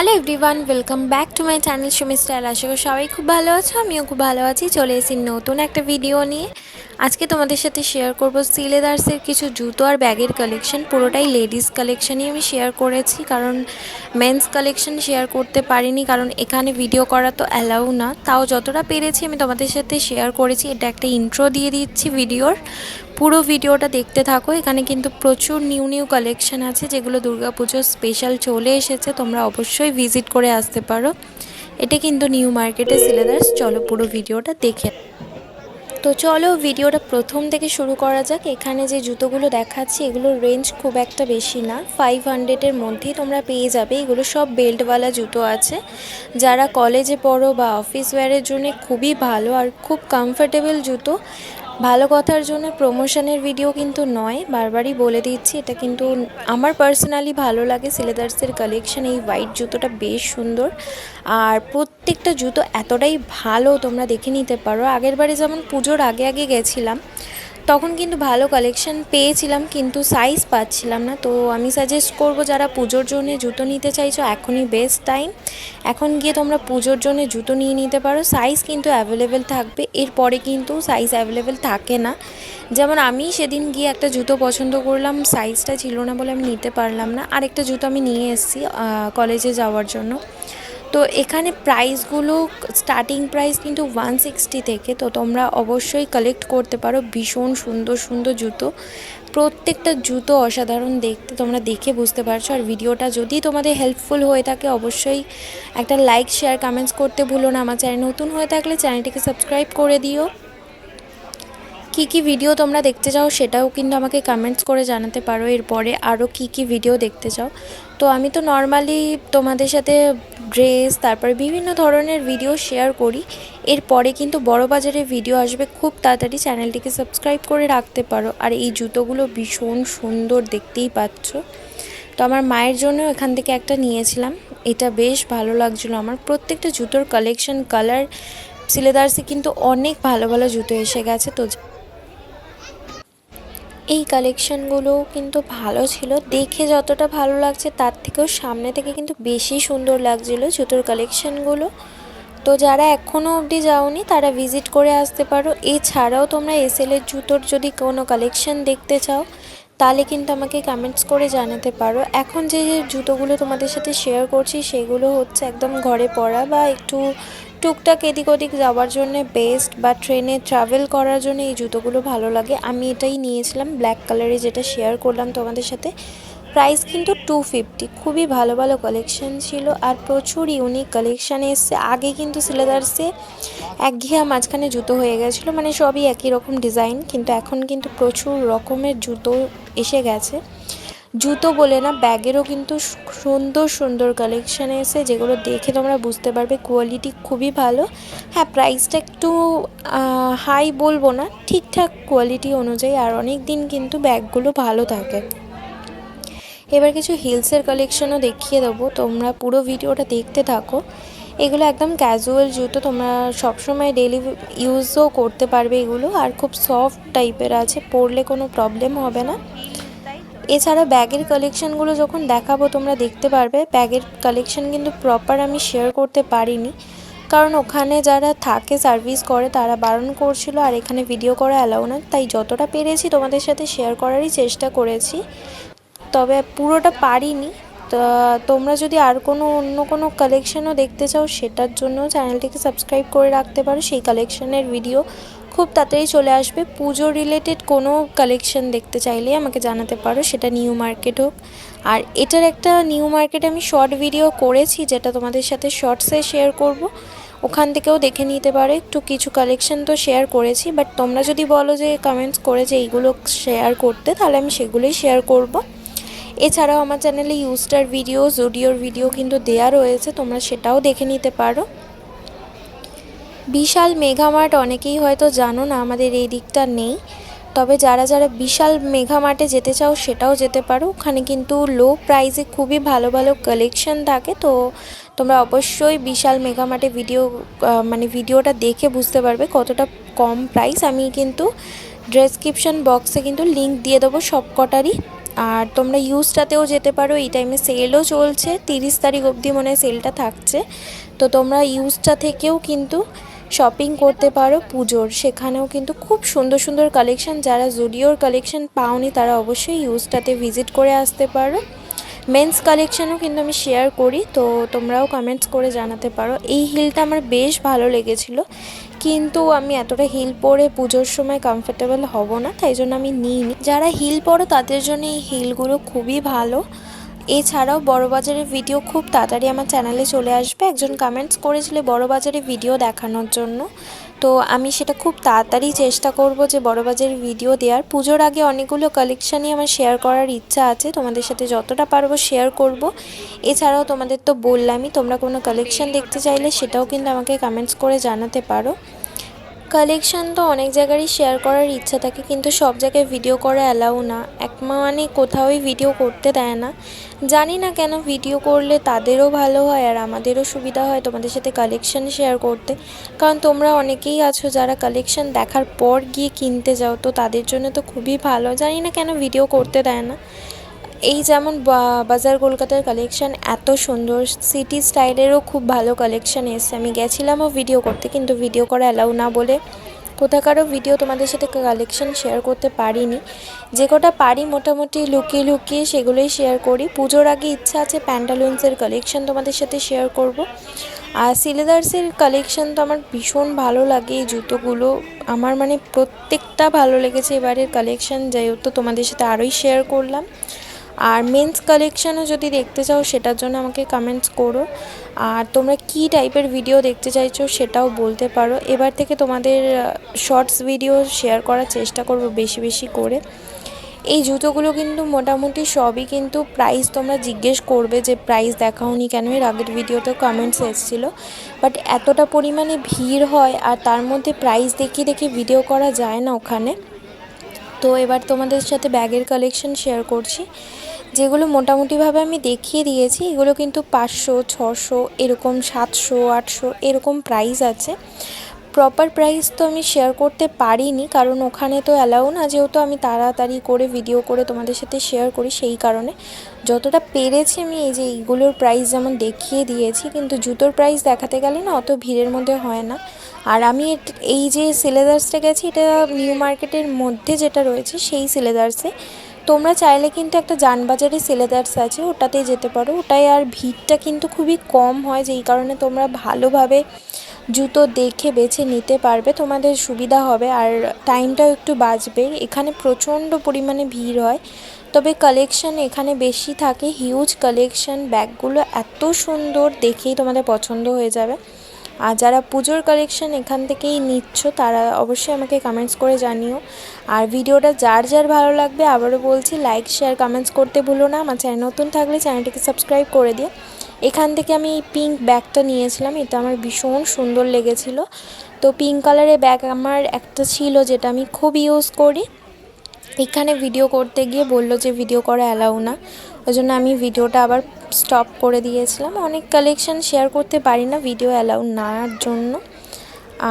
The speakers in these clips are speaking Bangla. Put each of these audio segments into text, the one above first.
Hello everyone welcome back to my channel Sumi style আশা করি সবাই খুব ভালো আছো, আমিও খুব ভালো আছি। চলে এসেছি নতুন একটা ভিডিও নিয়ে। আজকে তোমাদের সাথে শেয়ার করব সিলেদার্সের কিছু জুতো আর ব্যাগের কালেকশন পুরোটাই লেডিস কালেকশনই আমি শেয়ার করেছি, কারণ মেন্স কালেকশন শেয়ার করতে পারিনি, কারণ এখানে ভিডিও করা তো অ্যালাউ না। তাও যতটা পেরেছি আমি তোমাদের সাথে শেয়ার করেছি। এটা একটা ইন্ট্রো দিয়ে দিচ্ছি ভিডিওর পুরো ভিডিওটা দেখতে থাকো। এখানে কিন্তু প্রচুর নিউ নিউ কালেকশন আছে, যেগুলো দুর্গাপুজোর স্পেশাল চলে এসেছে। তোমরা অবশ্যই ভিজিট করে আসতে পারো। এটা কিন্তু নিউ মার্কেটে সিলেদার্স। চলো পুরো ভিডিওটা দেখে তো চলো ভিডিওটা প্রথম থেকে শুরু করা যাক। এখানে যে জুতোগুলো দেখাচ্ছি, এগুলোর রেঞ্জ খুব একটা বেশি না। ফাইভ হান্ড্রেডের মধ্যেই তোমরা পেয়ে যাবে। এগুলো সব বেল্টওয়ালা জুতো আছে। যারা কলেজে পড়ো বা অফিস ওয়্যারের জন্য খুবই ভালো আর খুব কমফোর্টেবল জুতো। ভালো কথার জন্য প্রমোশনের ভিডিও কিন্তু নয়, বারবারই বলে দিচ্ছি, এটা কিন্তু আমার পার্সোনালি ভালো লাগে, সিলেদার্সের কালেকশন এই হোয়াইট জুতোটা বেশ সুন্দর। আর প্রত্যেকটা জুতো এতটাই ভালো তোমরা দেখে নিতে পারো। আগের বারে যেমন পুজোর আগে আগে গেছিলাম, তখন কিন্তু ভালো কালেকশন পেয়েছিলাম, কিন্তু সাইজ পাচ্ছিলাম না। তো আমি সাজেস্ট করব, যারা পুজোর জন্য জুতো নিতে চাইছো, এখনই বেস্ট টাইম এখন গিয়ে তোমরা পুজোর জন্য জুতো নিয়ে নিতে পারো। সাইজ কিন্তু অ্যাভেলেবেল থাকবে। এরপরে কিন্তু সাইজ অ্যাভেলেবেল থাকে না। যেমন আমি সেদিন গিয়ে একটা জুতো পছন্দ করলাম। সাইজটা ছিল না বলে আমি নিতে পারলাম না। আরেকটা জুতো আমি নিয়ে এসেছি কলেজে যাওয়ার জন্য। তো এখানে প্রাইসগুলো স্টার্টিং প্রাইস কিন্তু ওয়ান সিক্সটি থেকে, তো তোমরা অবশ্যই কালেক্ট করতে পারো। ভীষণ সুন্দর সুন্দর জুতো। প্রত্যেকটা জুতো অসাধারণ দেখতে, তোমরা দেখে বুঝতে পারছ। আর ভিডিওটা যদি তোমাদের হেল্পফুল হয়ে থাকে, অবশ্যই একটা লাইক শেয়ার কমেন্টস করতে ভুলো না। আমার চ্যানেল নতুন হয়ে থাকলে চ্যানেলটিকে সাবস্ক্রাইব করে দিও। কী কী ভিডিও তোমরা দেখতে চাও সেটাও কিন্তু আমাকে কমেন্টস করে জানাতে পারো। এরপরে আরও কী কী ভিডিও দেখতে চাও। তো আমি তো নর্মালি তোমাদের সাথে ড্রেস তারপরে বিভিন্ন ধরনের ভিডিও শেয়ার করি। এরপরে কিন্তু বড় বাজারের ভিডিও আসবে। খুব তাড়াতাড়ি চ্যানেলটিকে সাবস্ক্রাইব করে রাখতে পারো। আর এই জুতোগুলো ভীষণ সুন্দর দেখতেই পাচ্ছ। তো আমার মায়ের জন্য এখান থেকে একটা নিয়েছিলাম। এটা বেশ ভালো লাগছিল আমার। প্রত্যেকটা জুতোর কালেকশন কালার সিলেদার্সে কিন্তু অনেক ভালো ভালো জুতো এসে গেছে। তো এই কালেকশানগুলো কিন্তু ভালো ছিল। দেখে যতটা ভালো লাগছে তার থেকেও সামনে থেকে কিন্তু বেশি সুন্দর লাগছিল জুতোর কালেকশানগুলো তো যারা এখনও অবধি যাওনি, তারা ভিজিট করে আসতে পারো। এছাড়াও তোমরা এসএলের জুতোর যদি কোনো কালেকশান দেখতে চাও, তাহলে কিন্তু আমাকে কমেন্টস করে জানাতে পারো। এখন যে জুতোগুলো তোমাদের সাথে শেয়ার করছি, সেগুলো হচ্ছে একদম ঘরে পরা বা একটু টুকটাক এদিক ওদিক যাওয়ার জন্য বেস্ট বা ট্রেনে ট্রাভেল করার জন্য এই জুতোগুলো ভালো লাগে। আমি এটাই নিয়েছিলাম ব্ল্যাক কালারে যেটা শেয়ার করলাম তোমাদের সাথে। প্রাইস কিন্তু টু ফিফটি খুবই ভালো ভালো কালেকশন ছিল আর প্রচুর ইউনিক কালেকশান এসছে। আগে কিন্তু সিলেদার্সে একঘেয়া মাঝখানে জুতো হয়ে গেছিল মানে সবই একই রকম ডিজাইন কিন্তু এখন কিন্তু প্রচুর রকমের জুতো এসে গেছে। জুতো বলে না, ব্যাগেরও কিন্তু সুন্দর সুন্দর কালেকশান এসে যেগুলো দেখে তোমরা বুঝতে পারবে কোয়ালিটি খুবই ভালো। হ্যাঁ প্রাইসটা একটু হাই বলব না, ঠিকঠাক কোয়ালিটি অনুযায়ী আর অনেক দিন কিন্তু ব্যাগগুলো ভালো থাকে। এবার কিছু হিলসের কালেকশনও দেখিয়ে দেবো, তোমরা পুরো ভিডিওটা দেখতে থাকো। এগুলো একদম ক্যাজুয়াল জুতো, তোমরা সবসময় ডেলি ইউজও করতে পারবে এগুলো, আর খুব সফট টাইপের আছে, পরলে কোনো প্রবলেম হবে না। এছাড়া ব্যাগের কালেকশানগুলো যখন দেখাবো, তোমরা দেখতে পারবে, ব্যাগের কালেকশান কিন্তু প্রপার আমি শেয়ার করতে পারিনি। কারণ ওখানে যারা থাকে সার্ভিস করে, তারা বারণ করছিল আর এখানে ভিডিও করা অ্যালাউ না তাই যতটা পেরেছি তোমাদের সাথে শেয়ার করারই চেষ্টা করেছি। তবে পুরোটা পারিনি। তোমরা যদি আর কোনো, অন্য কোনো কালেকশানও দেখতে চাও, সেটার জন্য চ্যানেলটিকে সাবস্ক্রাইব করে রাখতে পারো। সেই কালেকশানের ভিডিও খুব তাড়াতাড়ি চলে আসবে। পুজো রিলেটেড কোনো কালেকশন দেখতে চাইলে আমাকে জানাতে পারো, সেটা নিউ মার্কেট হোক। আর এটার একটা নিউ মার্কেট আমি শর্ট ভিডিও করেছি, যেটা তোমাদের সাথে শর্টসে শেয়ার করব। ওখান থেকেও দেখে নিতে পারো, একটু কিছু কালেকশন তো শেয়ার করেছি বাট তোমরা যদি বলো যে কমেন্টস করে যে এইগুলো শেয়ার করতে, তাহলে আমি সেগুলোই শেয়ার করব। এছাড়াও আমার চ্যানেলে ইউস্টার ভিডিও জুডিওর ভিডিও কিন্তু দেয়া রয়েছে, তোমরা সেটাও দেখে নিতে পারো। বিশাল মেঘামার্ট অনেকেই হয়তো জানো না, আমাদের এই দিকটা নেই। তবে যারা যারা বিশাল মেঘামার্টে যেতে চাও সেটাও যেতে পারো। ওখানে কিন্তু লো প্রাইসে খুবই ভালো ভালো কালেকশন থাকে। তো তোমরা অবশ্যই বিশাল মেঘামার্টে ভিডিও মানে ভিডিওটা দেখে বুঝতে পারবে কতটা কম প্রাইস আমি কিন্তু ডেসক্রিপশন বক্সে কিন্তু লিঙ্ক দিয়ে দেবো সব কটারই আর তোমরা ইউজটাতেও যেতে পারো। এই টাইমে সেলও চলছে। তিরিশ তারিখ অবধি মনে হয় সেলটা থাকছে। তো তোমরা ইউজটা থেকেও কিন্তু শপিং করতে পারো, পুজোর। সেখানেও কিন্তু খুব সুন্দর সুন্দর কালেকশন যারা জুডিওর কালেকশন পাওনি তারা অবশ্যই ইউজটাতে ভিজিট করে আসতে পারো। মেন্স কালেকশানও কিন্তু আমি শেয়ার করি, তো তোমরাও কমেন্টস করে জানাতে পারো। এই হিলটা আমার বেশ ভালো লেগেছিলো, কিন্তু আমি এতটা হিল পরে পুজোর সময় কমফোর্টেবল হব না, তাই জন্য আমি নিইনি। যারা হিল পরো তাদের জন্য এই হিলগুলো খুবই ভালো। এছাড়াও বড়বাজারের ভিডিও খুব তাড়াতাড়ি আমার চ্যানেলে চলে আসবে। একজন কমেন্টস করেছিল বড়বাজারে ভিডিও দেখানোর জন্য। তো আমি সেটা খুব তাড়াতাড়ি চেষ্টা করব যে বড়বাজারের ভিডিও দেওয়ার। পুজোর আগে অনেকগুলো কালেকশানই আমার শেয়ার করার ইচ্ছা আছে। তোমাদের সাথে যতটা পারব শেয়ার করব। এছাড়াও তোমাদের তো বললামই, তোমরা কোনো কালেকশান দেখতে চাইলে সেটাও কিন্তু আমাকে কমেন্টস করে জানাতে পারো। কালেকশান তো অনেক জায়গারই শেয়ার করার ইচ্ছা থাকে, কিন্তু সব জায়গায় ভিডিও করা অ্যালাউ না। এক মানে কোথাওই ভিডিও করতে দেয় না। জানি না কেন ভিডিও করলে তাদেরও ভালো হয় আর আমাদেরও সুবিধা হয় তোমাদের সাথে কালেকশান শেয়ার করতে। কারণ তোমরা অনেকেই আছো যারা কালেকশান দেখার পর গিয়ে কিনতে যাও, তো তাদের জন্য তো খুবই ভালো। জানি না কেন ভিডিও করতে দেয় না। এই যেমন বাজার কলকাতার কালেকশান এত সুন্দর সিটি স্টাইলেরও খুব ভালো কালেকশান এসছে। আমি গেছিলামও ভিডিও করতে, কিন্তু ভিডিও করা অ্যালাউ না বলে কোথাকারও ভিডিও তোমাদের সাথে কালেকশান শেয়ার করতে পারিনি। যে কটা পারি মোটামুটি লুকিয়ে লুকিয়ে সেগুলোই শেয়ার করি। পুজোর আগে ইচ্ছা আছে প্যান্টালুন্সের কালেকশান তোমাদের সাথে শেয়ার করব। আর সিলেদার্সের কালেকশান তো আমার ভীষণ ভালো লাগে, এই জুতোগুলো আমার মানে প্রত্যেকটা ভালো লেগেছে এবারের কালেকশান যেহেতু তোমাদের সাথে আরোই শেয়ার করলাম। আর মেন্স কালেকশানও যদি দেখতে চাও, সেটার জন্য আমাকে কমেন্টস করো। আর তোমরা কি টাইপের ভিডিও দেখতে চাইছো, সেটাও বলতে পারো। এবার থেকে তোমাদের শর্টস ভিডিও শেয়ার করার চেষ্টা করব বেশি বেশি করে। এই জুতোগুলো কিন্তু মোটামুটি সবই কিন্তু প্রাইস তোমরা জিজ্ঞেস করবে যে প্রাইস দেখাওনি কেন? এর আগের ভিডিওতেও কমেন্টস এসেছিল। বাট এতটা পরিমাণে ভিড় হয় আর তার মধ্যে প্রাইস দেখিয়ে দেখে ভিডিও করা যায় না ওখানে। তো এবার তোমাদের সাথে ব্যাগের কালেকশন শেয়ার করছি। যেগুলো মোটামুটিভাবে আমি দেখিয়ে দিয়েছি, এগুলো কিন্তু পাঁচশো, ছশো, এরকম সাতশো, আটশো, এরকম প্রাইস আছে। প্রপার প্রাইস তো আমি শেয়ার করতে পারিনি, কারণ ওখানে তো অ্যালাউ না। যেহেতু আমি তাড়াতাড়ি করে ভিডিও করে তোমাদের সাথে শেয়ার করি সেই কারণে। যতটা পেরেছি আমি এই যে এইগুলোর প্রাইস যেমন দেখিয়ে দিয়েছি, কিন্তু জুতোর প্রাইস দেখাতে গেলে না অত ভিড়ের মধ্যে হয় না। আর আমি এই যে সিলেদার্সটা গেছি, এটা নিউ মার্কেটের মধ্যে যেটা রয়েছে, সেই সিলেদার্সে। তোমরা চাইলে কিন্তু একটা যানবাজারে সিলেদার্স আছে, ওটাতে যেতে পারো। ওটাই আর ভিড়টা কিন্তু খুবই কম হয়, যেই কারণে তোমরা ভালোভাবে জুতো দেখে বেছে নিতে পারবে, তোমাদের সুবিধা হবে। আর টাইমটাও একটু বাঁচবে। এখানে প্রচণ্ড পরিমাণে ভিড় হয়। তবে কালেকশান এখানে বেশি থাকে। হিউজ কালেকশান ব্যাগগুলো এত সুন্দর দেখেই তোমাদের পছন্দ হয়ে যাবে। আর যারা পুজোর কালেকশন এখান থেকেই নিচ্ছ, তারা অবশ্যই আমাকে কমেন্টস করে জানিও। আর ভিডিওটা যার যার ভালো লাগবে, আবারও বলছি লাইক শেয়ার কমেন্টস করতে ভুলো না। আমার চ্যানেল নতুন থাকলে চ্যানেলটিকে সাবস্ক্রাইব করে দিও। এখান থেকে আমি পিঙ্ক ব্যাগটা নিয়েছিলাম, এটা আমার ভীষণ সুন্দর লেগেছিলো। তো পিঙ্ক কালারের ব্যাগ আমার একটা ছিল যেটা আমি খুব ইউজ করি। এখানে ভিডিও করতে গিয়ে বলল যে ভিডিও করা অ্যালাউ না। ওই জন্য আমি ভিডিওটা আবার স্টপ করে দিয়েছিলাম। অনেক কালেকশান শেয়ার করতে পারি না ভিডিও অ্যালাউ নার জন্য।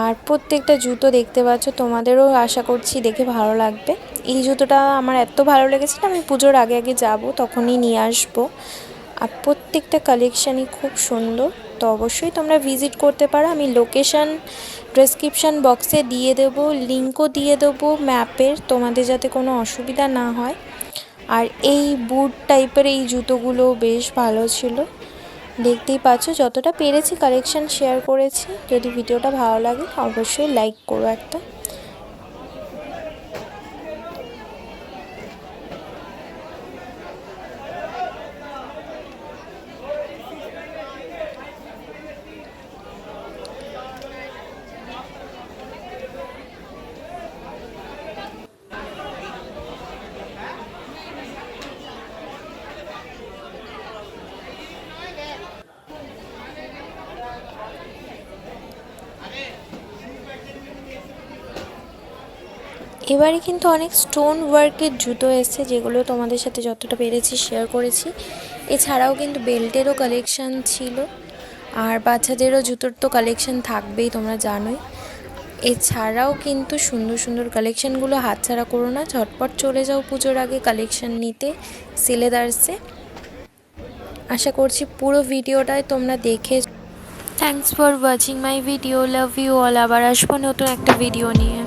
আর প্রত্যেকটা জুতো দেখতে পাচ্ছ, তোমাদেরও আশা করছি দেখে ভালো লাগবে। এই জুতোটা আমার এত ভালো লেগেছে আমি পুজোর আগে আগে যাব, তখনই নিয়ে আসব। আর প্রত্যেকটা কালেকশানই খুব সুন্দর। তো অবশ্যই তোমরা ভিজিট করতে পারো। আমি লোকেশান ডেসক্রিপশান বক্সে দিয়ে দেবো লিঙ্কও দিয়ে দেবো ম্যাপের তোমাদের যাতে কোনো অসুবিধা না হয়। আর এই বুট টাইপের এই জুতোগুলো বেশ ভালো ছিল। দেখতেই পাচ্ছ, যতটা পেরেছি কালেকশান শেয়ার করেছি। যদি ভিডিওটা ভালো লাগে, অবশ্যই লাইক করো একটা। এবারে কিন্তু অনেক স্টোন ওয়ার্কের জুতো এসছে, যেগুলো তোমাদের সাথে যতটা পেরেছি শেয়ার করেছি। এছাড়াও কিন্তু বেল্টেরও কালেকশান ছিল, আর বাচ্চাদেরও জুতোর তো কালেকশান থাকবেই, তোমরা জানোই। এছাড়াও কিন্তু সুন্দর সুন্দর কালেকশানগুলো হাতছাড়া করো না, ঝটপট চলে যাও পুজোর আগে কালেকশান নিতে, সিলেদার্সে। আশা করছি পুরো ভিডিওটাই তোমরা দেখে thanks for watching my video love you all আবার আসব নতুন একটা ভিডিও নিয়ে।